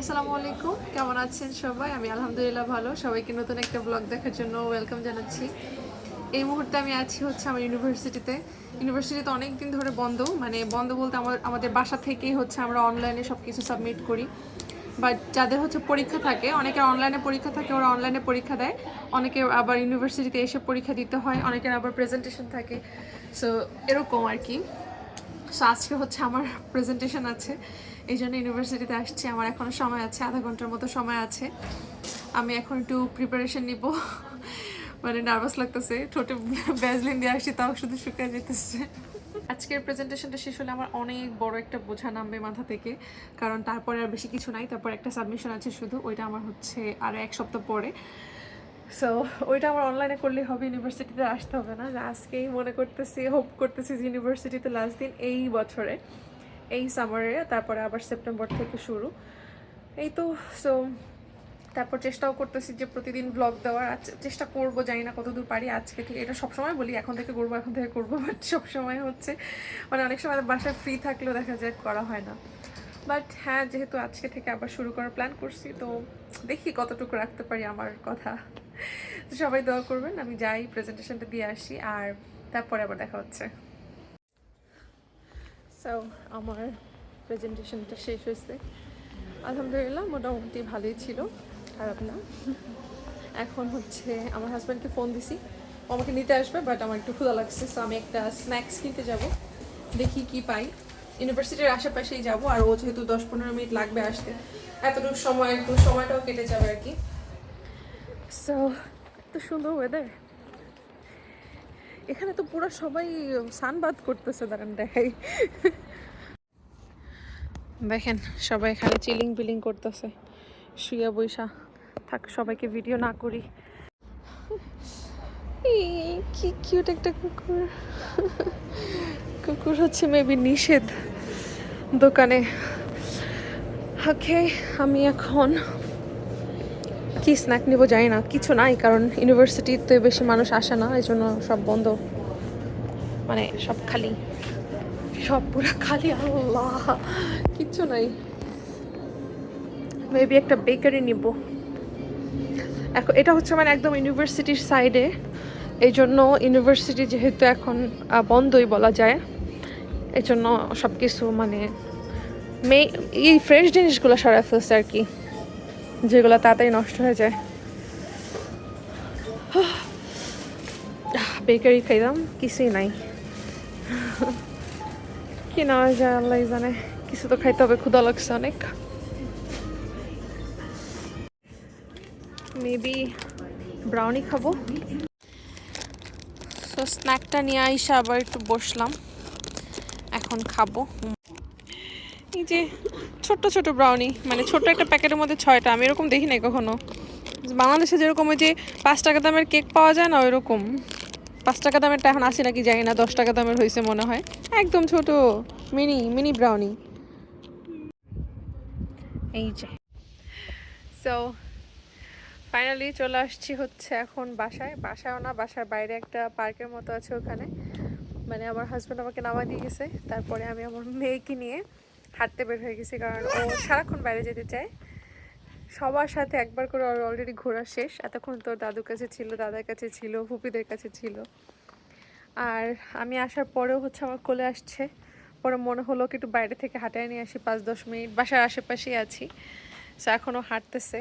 আসসালামু আলাইকুম। কেমন আছেন সবাই? আমি আলহামদুলিল্লাহ ভালো। সবাইকে নতুন একটা ব্লগ দেখার জন্য ওয়েলকাম জানাচ্ছি। এই মুহূর্তে আমি আছি হচ্ছে আমার ইউনিভার্সিটিতে ইউনিভার্সিটিতে অনেক দিন ধরে বন্ধ। মানে বন্ধ বলতে আমার, আমাদের বাসা থেকেই হচ্ছে আমরা অনলাইনে সব কিছু সাবমিট করি। বাট যাদের হচ্ছে পরীক্ষা থাকে, অনেকের অনলাইনে পরীক্ষা থাকে, ওরা অনলাইনে পরীক্ষা দেয়। অনেকে আবার ইউনিভার্সিটিতে এসে পরীক্ষা দিতে হয়, অনেকের আবার প্রেজেন্টেশন থাকে। সো এরকম আর কি। সো আজকে হচ্ছে আমার প্রেজেন্টেশন আছে। এই জন্য ইউনিভার্সিটিতে আসছি। আমার এখনও সময় আছে, আধা ঘণ্টার মতো সময় আছে। আমি এখন একটু প্রিপারেশন নিব। মানে নার্ভাস লাগতেছে। ঠোঁটে ব্যাজলিন দিয়ে আসছি, তাও শুধু শুকিয়ে যেতেছে আজকের প্রেজেন্টেশনটা শেষ হলে আমার অনেক বড় একটা বোঝা নামবে মাথা থেকে। কারণ তারপরে আর বেশি কিছু নাই, তারপর একটা সাবমিশন আছে শুধু। ওইটা আমার হচ্ছে আর এক সপ্তাহ পরে। সো ওইটা আমার অনলাইনে করলে হবে, ইউনিভার্সিটিতে আসতে হবে না। আজকেই মনে করতেছি হোপ করতেছি যে ইউনিভার্সিটিতে লাস্ট দিন এই বছরে। এই সামারে তারপরে আবার সেপ্টেম্বর থেকে শুরু। এই তো সো তারপর চেষ্টাও করতেছি যে প্রতিদিন ব্লগ দেওয়ার। চেষ্টা করব, জানি না কতদূর পারি আজকে থেকে। এটা সবসময় বলি, এখন থেকে করব, এখন থেকে করব বাট সবসময় হচ্ছে মানে অনেক সময় বাসায় ফ্রি থাকলেও দেখা যায় করা হয় না। বাট হ্যাঁ যেহেতু আজকে থেকে আবার শুরু করার প্ল্যান করছি, তো দেখি কতটুকু রাখতে পারি আমার কথা। তো সবাই দোয়া করবেন, আমি যাই প্রেজেন্টেশনটা দিয়ে আসি, আর তারপরে আবার দেখা হচ্ছে। সো আমার প্রেজেন্টেশনটা শেষ হয়েছে। আলহামদুলিল্লাহ, মোটামুটি ভালোই ছিল, খারাপ না। এখন হচ্ছে আমার হাজব্যান্ডকে ফোন দিছি। ও আমাকে নিতে আসবে বাট আমার একটু ক্ষুধা লাগছে সো আমি একটা স্ন্যাক্স কিনতে যাব। দেখি কি পাই। ইউনিভার্সিটির আশেপাশেই যাব, আর ও যেহেতু দশ পনেরো মিনিট লাগবে আসতে, এতটুকু সময়, একটু সময়টাও কেটে যাবে আর কি। সো এত সুন্দর ওয়েদার এখানে তো পুরো সবাই সানবাদ করতেছে, দাঁড়ান দেখাই। দেখেন, সবাই এখানে চিলিং বিলিং করতেছে। শুয়ে বৈশা থাক, সবাইকে ভিডিও না করি। কি কিউট একটা কুকুর। কুকুর হচ্ছে মেবি নিষেধ দোকানে। ওকে আমি এখন কি স্ন্যাক নিব জানি না, কিছু নাই, কারণ ইউনিভার্সিটিতে বেশি মানুষ আসে না, এই জন্য সব বন্ধ। মানে সব খালি। সব পুরো খালি, আল্লাহ, কিচ্ছু নাই। মেবি একটা বেকারি নিব। এখন এটা হচ্ছে মানে একদম ইউনিভার্সিটির সাইডে এই জন্য ইউনিভার্সিটি যেহেতু এখন বন্ধই বলা যায়। এই জন্য সব কিছু মানে মে এই ফ্রেশ জিনিসগুলো সারা ফেলছে আর কি। যেগুলো তাড়াতাড়ি নষ্ট হয়ে যায়। বেকারি খাইলাম, কিছুই নাই। কি না যায়, আল্লাহ জানে। কিছু তো খাইতে হবে ক্ষুদা লাগছে অনেক। মেবি ব্রাউনি খাব। তো স্ন্যাকটা নিয়ে আইসা আবার একটু বসলাম। এখন খাব। যে ছোট্ট ছোট ব্রাউনি মানে ছোট্ট একটা প্যাকেটের মধ্যে ছয়টা, আমি এরকম দেখি নাই কখনো। বাংলাদেশে যেরকম ওই যে পাঁচ টাকা দামের কেক পাওয়া যায় না, ওইরকম। পাঁচ টাকা দামেরটা এখন আসে নাকি জানি না, দশ টাকা দামের হয়েছে মনে হয়। একদম ছোট মিনি মিনি ব্রাউনি এই যে। সো ফাইনালি চলে আসছি হচ্ছে এখন বাসায়। বাসায়ও না, বাসার বাইরে একটা পার্কের মতো আছে ওখানে। মানে আমার হাজব্যান্ড আমাকে নামা দিয়ে গেছে। তারপরে আমি আমার মেয়েকে নিয়ে হাঁটতে বের হয়ে গেছি কারণ ও সারাক্ষণ বাইরে যেতে চায়। সবার সাথে একবার করে ওর অলরেডি ঘোরা শেষ। এতক্ষণ তোর দাদুর কাছে ছিল, দাদার কাছে ছিল ফুপিদের কাছে ছিল। আর আমি আসার পরেও হচ্ছে আমার কোলে আসছে। পরে মনে হলো কি একটু বাইরে থেকে হাঁটায় নিয়ে আসি, পাঁচ দশ মিনিট। বাসার আশেপাশেই আছি। সো এখনও হাঁটতেছে।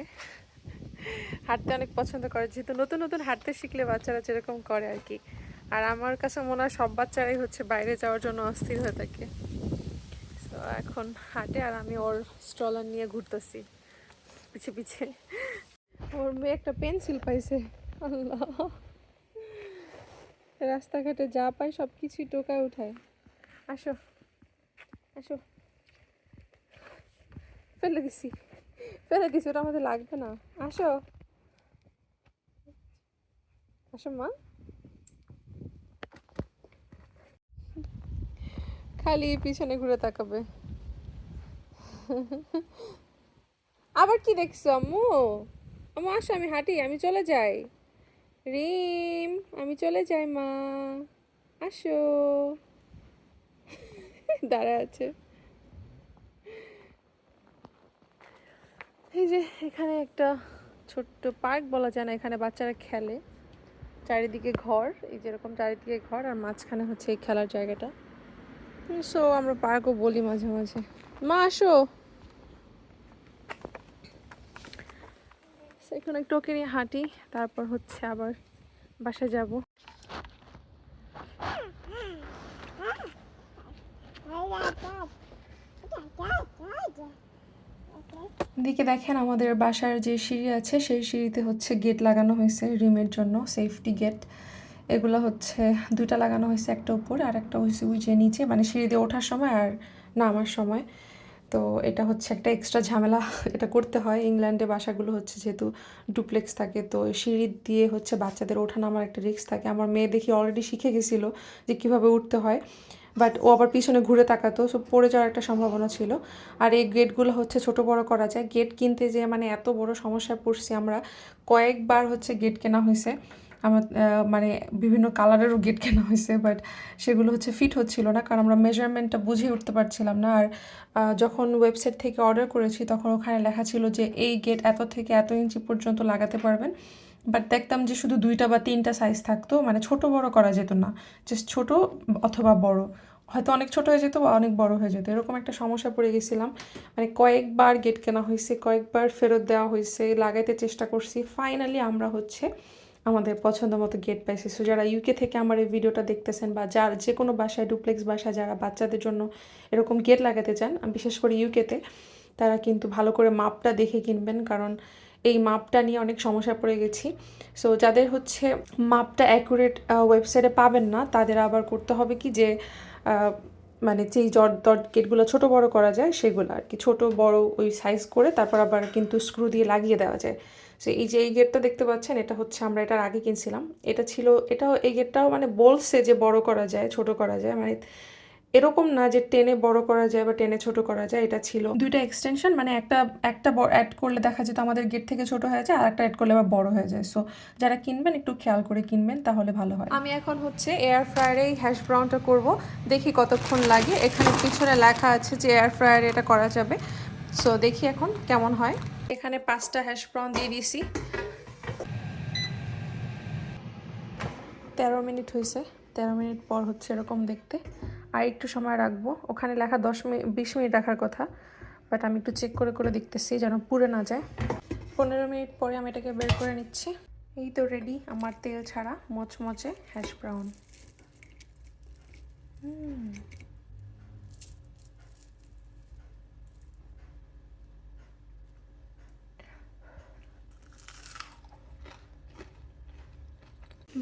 হাঁটতে অনেক পছন্দ করে। যেহেতু নতুন নতুন হাঁটতে শিখলে বাচ্চারা যেরকম করে আর কি। আর আমার কাছে মনে হয় সব বাচ্চারাই হচ্ছে বাইরে যাওয়ার জন্য অস্থির হয়ে থাকে। তো এখন হাটে আর আমি ওর স্ট্রলার নিয়ে ঘুরতেছি। পিছে পিছে। ওর মেয়ে একটা পেন্সিল পাইছে। আল্লাহ। রাস্তাঘাটে যা পাই সব কিছুই টোকায় উঠায়। আসো। আসো। ফেলে দিছি। ফেলে দিছি, ওটা আমাদের লাগবে না। আসো। আসো মা। খালি পিছনে ঘুরে তাকাবে। আবার কি দেখছ আম্মু? আম্মু, আসো, আমি হাঁটি, আমি চলে যাই। রিম, আমি চলে যাই, মা। আসো। দাঁড়া আছে। এই যে এখানে একটা ছোট্ট পার্ক বলা যায় না, এখানে বাচ্চারা খেলে। চারিদিকে ঘর, এই যেরকম চারিদিকে ঘর, আর মাঝখানে হচ্ছে এই খেলার জায়গাটা। সো আমরা পার্কও বলি মাঝে মাঝে। মা, আসো। এখন একটু ওকে নিয়ে হাঁটি, তারপর হচ্ছে আবার বাসায় যাব। দিকে দেখেন আমাদের বাসার যে সিঁড়ি আছে, সেই সিঁড়িতে হচ্ছে গেট লাগানো হয়েছে রিমের জন্য সেফটি গেট এগুলো হচ্ছে দুইটা লাগানো হয়েছে, একটা উপরে আর একটা হয়েছে ওই যে নিচে মানে সিঁড়ি দিয়ে ওঠার সময় আর নামার সময়। তো এটা হচ্ছে একটা এক্সট্রা ঝামেলা, এটা করতে হয়। ইংল্যান্ডে বাসাগুলো হচ্ছে যেহেতু ডুপ্লেক্স থাকে, তো সিঁড়ি দিয়ে হচ্ছে বাচ্চাদের ওঠা নামার একটা রিস্ক থাকে। আমার মেয়ে দেখি অলরেডি শিখে গেছিল যে কীভাবে উঠতে হয় বাট ও আবার পিছনে ঘুরে তাকাতো সো পড়ে যাওয়ার একটা সম্ভাবনা ছিল। আর এই গেটগুলো হচ্ছে ছোট বড় করা যায়। গেট কিনতে যে মানে এত বড় সমস্যায় পড়ছি আমরা, কয়েকবার হচ্ছে গেট কেনা হয়েছে। আমার মানে বিভিন্ন কালারেরও গেট কেনা হয়েছে বাট সেগুলো হচ্ছে ফিট হচ্ছিল না, কারণ আমরা মেজারমেন্টটা বুঝে উঠতে পারছিলাম না। আর যখন ওয়েবসাইট থেকে অর্ডার করেছি, তখন ওখানে লেখা ছিল যে এই গেট এত থেকে এত ইঞ্চি পর্যন্ত লাগাতে পারবেন। বাট দেখতাম যে শুধু দুইটা বা তিনটা সাইজ থাকতো মানে ছোট বড় করা যেত না জাস্ট ছোট অথবা বড়। হয়তো অনেক ছোট হয়ে যেত বা অনেক বড় হয়ে যেত, এরকম একটা সমস্যা পড়ে গেছিলাম। মানে কয়েকবার গেট কেনা হয়েছে, কয়েকবার ফেরত দেওয়া হয়েছে, লাগাইতে চেষ্টা করছি ফাইনালি আমরা হচ্ছে আমাদের পছন্দ মতো গেট পাইছি। সো যারা ইউকে থেকে আমার এই ভিডিওটা দেখতেছেন বা যার যে কোনো বাসায় ডুপ্লেক্স বাসায় যারা বাচ্চাদের জন্য এরকম গেট লাগাতে চান বিশেষ করে ইউকেতে তারা কিন্তু ভালো করে মাপটা দেখে কিনবেন। কারণ এই মাপটা নিয়ে অনেক সমস্যায় পড়ে গেছি। সো যাদের হচ্ছে মাপটা অ্যাকুরেট ওয়েবসাইটে পাবেন না, তাদের আবার করতে হবে কি যে মানে যেই জট দট গেটগুলো ছোট বড় করা যায়, সেগুলো আর কি ছোট, বড় ওই সাইজ করে তারপর আবার কিন্তু স্ক্রু দিয়ে লাগিয়ে দেওয়া যায়। সো এই যে এই গেটটা দেখতে পাচ্ছেন এটা হচ্ছে আমরা এটার আগে কিনছিলাম। এটা ছিল এটাও এই গেটটাও মানে বলছে যে বড় করা যায় ছোট করা যায়। মানে এরকম না যে টেনে বড় করা যায় বা টেনে ছোট করা যায় এটা ছিল। দুইটা এক্সটেনশন মানে একটা একটা অ্যাড করলে দেখা যেত আমাদের গেট থেকে ছোট হয়ে যায় আর একটা অ্যাড করলে আবার বড় হয়ে যায়। সো যারা কিনবেন একটু খেয়াল করে কিনবেন তাহলে ভালো হয়। আমি এখন হচ্ছে এয়ার ফ্রায়ারে হ্যাশ ব্রাউনটা করব। দেখি কতক্ষণ লাগে। এখানে পিছনে লেখা আছে যে এয়ার ফ্রায়ারে এটা করা যাবে। সো দেখি এখন কেমন হয়। এখানে পাঁচটা হ্যাশ দিয়ে দিয়েছি। তেরো মিনিট হয়েছে। তেরো মিনিট পর হচ্ছে এরকম দেখতে। আর একটু সময় রাখব। ওখানে লেখা দশ মিনিট বিশ মিনিট রাখার কথা। বাট আমি একটু চেক করে করে দেখতেছি যেন পুড়ে না যায়। পনেরো মিনিট পরে আমি এটাকে বের করে নিচ্ছি। এই তো রেডি আমার তেল ছাড়া মচমচে হ্যাশ ব্রাউন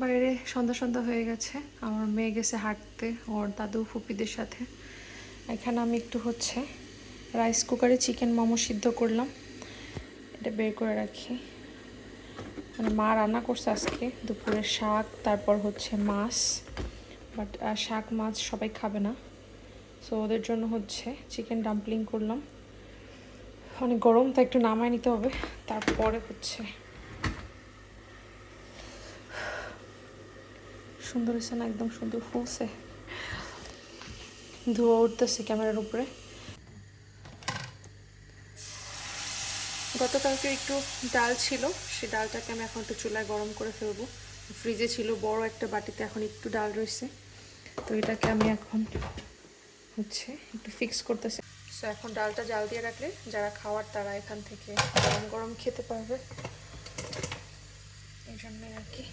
বাইরে সন্ধ্যা সন্ধ্যা হয়ে গেছে। আমার মেয়ে গেছে হাঁটতে, ওর দাদু ফুপিদের সাথে। এখানে আমি একটু হচ্ছে রাইস কুকারে চিকেন মোমো সিদ্ধ করলাম। এটা বের করে রাখি। মানে মা রান্না করছে আজকে। দুপুরে শাক, তারপর হচ্ছে মাছ। বাট শাক, মাছ সবাই খাবে না। সো ওদের জন্য হচ্ছে চিকেন ডাম্পলিং করলাম। অনেক গরম, তো একটু নামায় নিতে হবে। তারপরে হচ্ছে সুন্দর হয়েছে না, একদম সুন্দর ফুলছে। ধোয়া উঠতেছে ক্যামেরার উপরে। গতকালকে একটু ডাল ছিল সেই ডালটাকে আমি এখন একটু চুলায় গরম করে ফেলব। ফ্রিজে ছিল বড় একটা বাটিতে, এখন একটু ডাল রয়েছে। তো এটাকে আমি এখন হচ্ছে একটু ফিক্স করতেছি। সো এখন ডালটা জাল দিয়ে রাখলে যারা খাওয়ার, তারা এখান থেকে গরম গরম খেতে পারবে এই জন্যই আর কি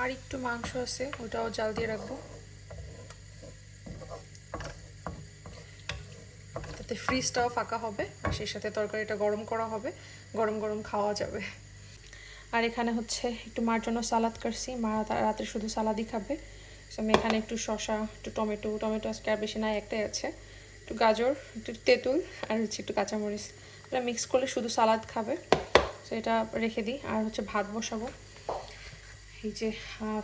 আর একটু মাংস আছে, ওটাও জাল দিয়ে রাখব। তাতে ফ্রিজটাও ফাঁকা হবে, আর সেই সাথে তরকারিটা গরম করা হবে, গরম গরম খাওয়া যাবে। আর এখানে হচ্ছে একটু মার জন্য সালাদ করছি, মা রাতে শুধু সালাদই খাবে। সো আমি এখানে একটু শসা, একটু টমেটো টমেটো আজকে আর বেশি নাই, একটাই আছে। একটু গাজর, একটু তেঁতুল, আর হচ্ছে একটু কাঁচামরিচ। এটা মিক্স করলে শুধু সালাদ খাবে। সো এটা রেখে দিই, আর হচ্ছে ভাত বসাবো। এই যে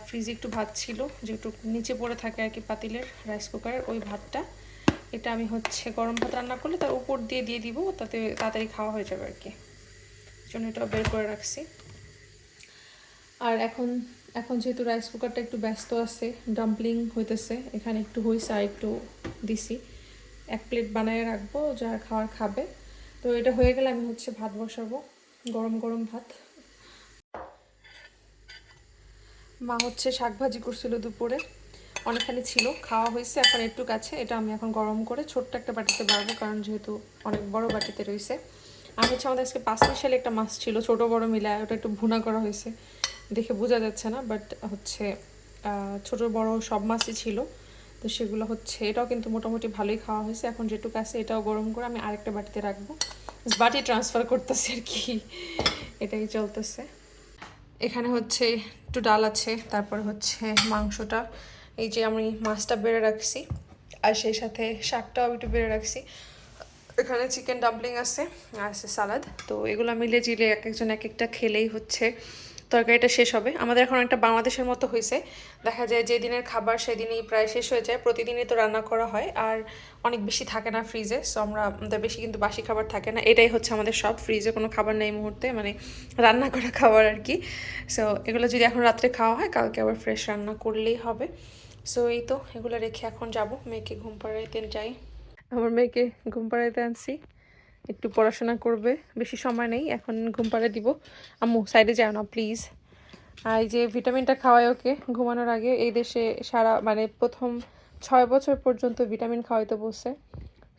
ফ্রিজে একটু ভাত ছিল যেটু নিচে পড়ে থাকে আর কি পাতিলের রাইস কুকারের ওই ভাতটা। এটা আমি হচ্ছে গরম ভাত রান্না করলে তার উপর দিয়ে দিয়ে দিব, তাতে তাড়াতাড়ি খাওয়া হয়ে যাবে আর কি। জন্য এটা বের করে রাখছি। আর এখন এখন যেহেতু রাইস কুকারটা একটু ব্যস্ত আছে ডাম্পলিং হইতেছে, এখানে একটু হইছে আর একটু দিছি। এক প্লেট বানায় রাখব, যারা খাওয়ার খাবে। তো এটা হয়ে গেলে আমি হচ্ছে ভাত বসাবো, গরম গরম ভাত। মা হচ্ছে শাক ভাজি করছিল দুপুরে। অনেকখানি ছিল, খাওয়া হয়েছে, এখন একটু কাছে। এটা আমি এখন গরম করে ছোট্ট একটা বাটিতে বাড়বো, কারণ যেহেতু অনেক বড় বাটিতে রয়েছে। আর হচ্ছে আমাদের আজকে পাঁচ মিশালে একটা মাছ ছিল, ছোট বড় মিলায়, ওটা একটু ভুনা করা হয়েছে। দেখে বোঝা যাচ্ছে না বাট হচ্ছে ছোট বড় সব মাছই ছিল। তো সেগুলো হচ্ছে, এটাও কিন্তু মোটামুটি ভালোই খাওয়া হয়েছে। এখন যেটুকু আছে, এটাও গরম করে আমি আরেকটা বাটিতে রাখব। বাটি ট্রান্সফার করতেছে আর কি, এটাই চলতেছে। এখানে হচ্ছে একটু ডাল আছে, তারপর হচ্ছে মাংসটা। এই যে আমি মাছটা বেড়ে রাখছি, আর সেই সাথে শাকটাও আমি একটু বেড়ে রাখছি। এখানে চিকেন ডাম্পলিং আছে, আর আছে সালাদ। তো এগুলো মিলে জিলে এক একজন এক একটা খেলেই হচ্ছে তরকারিটা শেষ হবে। আমাদের এখন একটা বাংলাদেশের মতো হয়েছে দেখা যায় যে দিনের খাবার সেদিনই প্রায় শেষ হয়ে যায়। প্রতিদিনই তো রান্না করা হয় আর অনেক বেশি থাকে না ফ্রিজে সো আমরা আমাদের বেশি কিন্তু বাসি খাবার থাকে না। এটাই হচ্ছে আমাদের সব ফ্রিজে কোনো খাবার নেই মুহূর্তে মানে রান্না করা খাবার আর কি। সো এগুলো যদি এখন রাত্রে খাওয়া হয়, কালকে আবার ফ্রেশ রান্না করলেই হবে। সো এই তো, এগুলো রেখে এখন যাব। মেয়েকে ঘুম পাড়াইতে যাই। আমার মেয়েকে ঘুম পাড়াইতে আনছি। একটু পড়াশোনা করবে, বেশি সময় নেই, এখন ঘুম পাড়ে দিব। আম্মু সাইডে যাও না প্লিজ আর যে ভিটামিনটা খাওয়াই ওকে, ঘুমানোর আগে। এই দেশে সারা মানে প্রথম ছয় বছর পর্যন্ত ভিটামিন খাওয়াইতে বসে।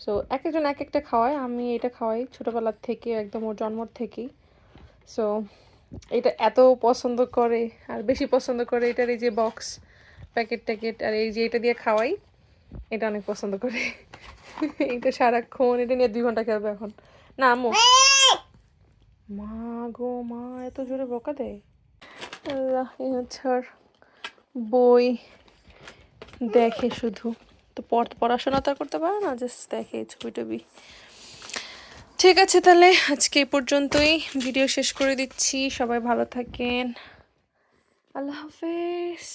সো এক একজন এক একটা খাওয়ায়। আমি এটা খাওয়াই ছোটোবেলার থেকে, একদম ওর জন্মর থেকেই। সো এটা এত পছন্দ করে, আর বেশি পছন্দ করে এটার এই যে বক্স প্যাকেট ট্যাকেট আর এই যে এটা দিয়ে খাওয়াই, এটা অনেক পছন্দ করে। এটা সারাক্ষণ এটা নিয়ে দুই ঘণ্টা খেলবে এখন। না আম্মু মা গো, মা, এত জোরে বকা দেয়। এই হচ্ছে ওর বই। দেখে শুধু। তো পড়, পড়াশোনা তো আর করতে পারে না জাস্ট দেখে ছবি টবি ঠিক আছে তাহলে, আজকে এই পর্যন্তই। ভিডিও শেষ করে দিচ্ছি। সবাই ভালো থাকেন। আল্লাহ হাফেজ।